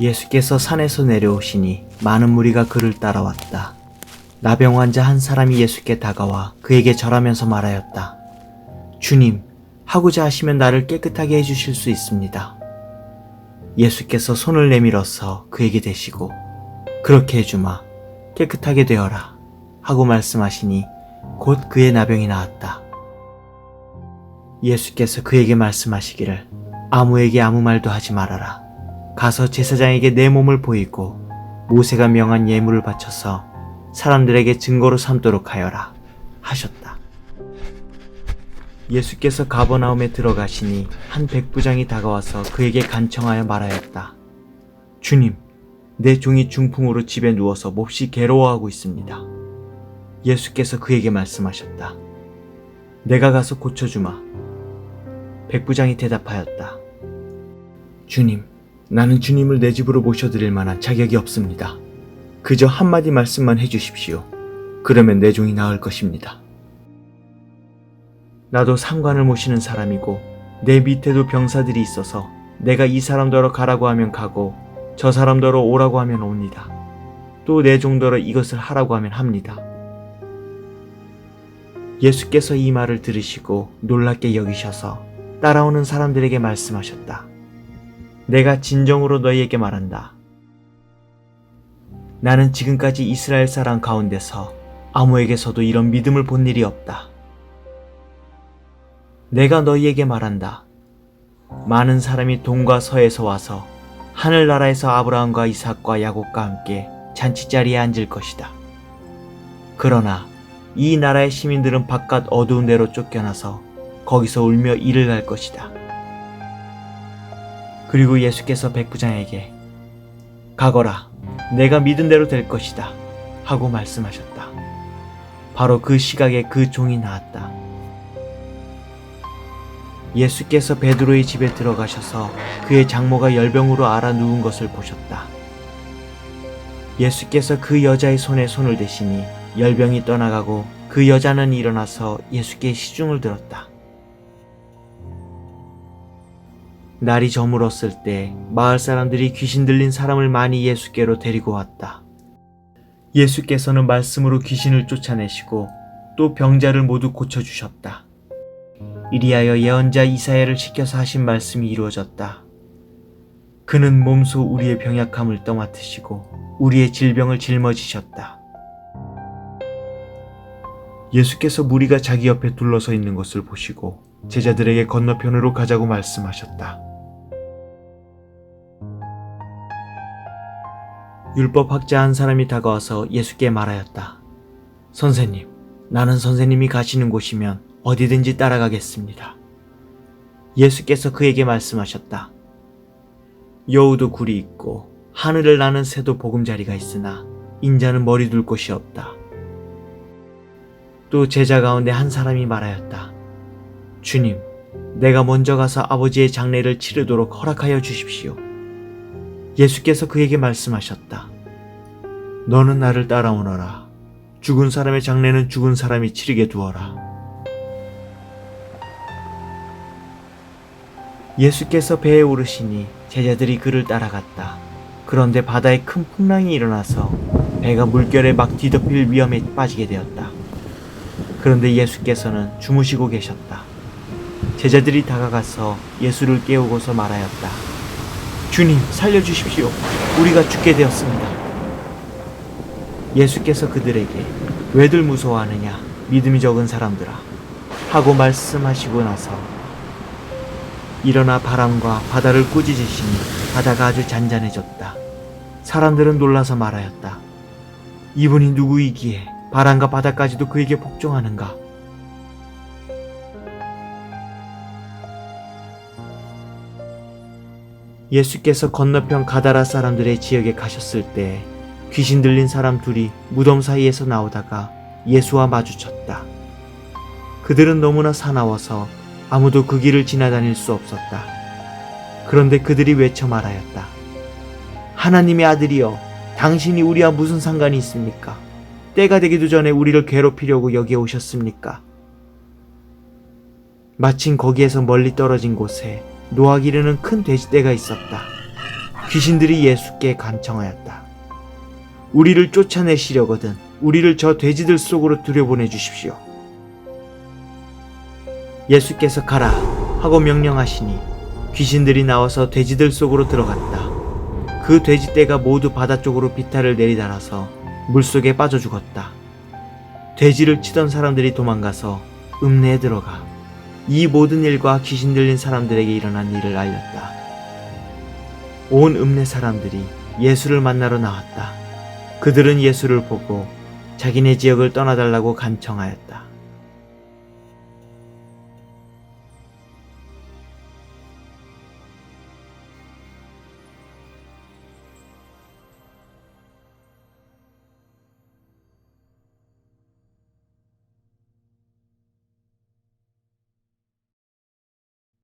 예수께서 산에서 내려오시니 많은 무리가 그를 따라왔다. 나병 환자 한 사람이 예수께 다가와 그에게 절하면서 말하였다. 주님, 하고자 하시면 나를 깨끗하게 해주실 수 있습니다. 예수께서 손을 내밀어서 그에게 대시고 그렇게 해주마 깨끗하게 되어라 하고 말씀하시니 곧 그의 나병이 나았다. 예수께서 그에게 말씀하시기를 아무에게 아무 말도 하지 말아라. 가서 제사장에게 내 몸을 보이고 모세가 명한 예물을 바쳐서 사람들에게 증거로 삼도록 하여라 하셨다. 예수께서 가버나움에 들어가시니 한 백부장이 다가와서 그에게 간청하여 말하였다. 주님, 내 종이 중풍으로 집에 누워서 몹시 괴로워하고 있습니다. 예수께서 그에게 말씀하셨다. 내가 가서 고쳐주마. 백부장이 대답하였다. 주님, 나는 주님을 내 집으로 모셔드릴 만한 자격이 없습니다. 그저 한마디 말씀만 해주십시오. 그러면 내 종이 나을 것입니다. 나도 상관을 모시는 사람이고 내 밑에도 병사들이 있어서 내가 이 사람더러 가라고 하면 가고 저 사람더러 오라고 하면 옵니다. 또 내 종더러 이것을 하라고 하면 합니다. 예수께서 이 말을 들으시고 놀랍게 여기셔서 따라오는 사람들에게 말씀하셨다. 내가 진정으로 너희에게 말한다. 나는 지금까지 이스라엘 사람 가운데서 아무에게서도 이런 믿음을 본 일이 없다. 내가 너희에게 말한다. 많은 사람이 동과 서에서 와서 하늘나라에서 아브라함과 이삭과 야곱과 함께 잔치자리에 앉을 것이다. 그러나 이 나라의 시민들은 바깥 어두운 데로 쫓겨나서 거기서 울며 이를 갈 것이다. 그리고 예수께서 백부장에게 가거라, 내가 믿은 대로 될 것이다. 하고 말씀하셨다. 바로 그 시각에 그 종이 나왔다. 예수께서 베드로의 집에 들어가셔서 그의 장모가 열병으로 앓아 누운 것을 보셨다. 예수께서 그 여자의 손에 손을 대시니 열병이 떠나가고 그 여자는 일어나서 예수께 시중을 들었다. 날이 저물었을 때 마을 사람들이 귀신 들린 사람을 많이 예수께로 데리고 왔다. 예수께서는 말씀으로 귀신을 쫓아내시고 또 병자를 모두 고쳐주셨다. 이리하여 예언자 이사야를 시켜서 하신 말씀이 이루어졌다. 그는 몸소 우리의 병약함을 떠맡으시고 우리의 질병을 짊어지셨다. 예수께서 무리가 자기 옆에 둘러서 있는 것을 보시고 제자들에게 건너편으로 가자고 말씀하셨다. 율법 학자 한 사람이 다가와서 예수께 말하였다. 선생님, 나는 선생님이 가시는 곳이면 어디든지 따라가겠습니다. 예수께서 그에게 말씀하셨다. 여우도 굴이 있고 하늘을 나는 새도 보금자리가 있으나 인자는 머리 둘 곳이 없다. 또 제자 가운데 한 사람이 말하였다. 주님, 내가 먼저 가서 아버지의 장례를 치르도록 허락하여 주십시오. 예수께서 그에게 말씀하셨다. 너는 나를 따라오너라. 죽은 사람의 장례는 죽은 사람이 치르게 두어라. 예수께서 배에 오르시니 제자들이 그를 따라갔다. 그런데 바다에 큰 풍랑이 일어나서 배가 물결에 막 뒤덮일 위험에 빠지게 되었다. 그런데 예수께서는 주무시고 계셨다. 제자들이 다가가서 예수를 깨우고서 말하였다. 주님, 살려주십시오. 우리가 죽게 되었습니다. 예수께서 그들에게 왜들 무서워하느냐? 믿음이 적은 사람들아. 하고 말씀하시고 나서 일어나 바람과 바다를 꾸짖으시니 바다가 아주 잔잔해졌다. 사람들은 놀라서 말하였다. 이분이 누구이기에 바람과 바다까지도 그에게 복종하는가? 예수께서 건너편 가다라 사람들의 지역에 가셨을 때 귀신 들린 사람 둘이 무덤 사이에서 나오다가 예수와 마주쳤다. 그들은 너무나 사나워서 아무도 그 길을 지나다닐 수 없었다. 그런데 그들이 외쳐 말하였다. 하나님의 아들이여, 당신이 우리와 무슨 상관이 있습니까? 때가 되기도 전에 우리를 괴롭히려고 여기에 오셨습니까? 마침 거기에서 멀리 떨어진 곳에 노아 기르는 큰 돼지떼가 있었다. 귀신들이 예수께 간청하였다. 우리를 쫓아내시려거든 우리를 저 돼지들 속으로 들여보내 주십시오. 예수께서 가라 하고 명령하시니 귀신들이 나와서 돼지들 속으로 들어갔다. 그 돼지떼가 모두 바다 쪽으로 비탈을 내리달아서 물속에 빠져 죽었다. 돼지를 치던 사람들이 도망가서 읍내에 들어가 이 모든 일과 귀신 들린 사람들에게 일어난 일을 알렸다. 온 읍내 사람들이 예수를 만나러 나왔다. 그들은 예수를 보고 자기네 지역을 떠나달라고 간청하였다.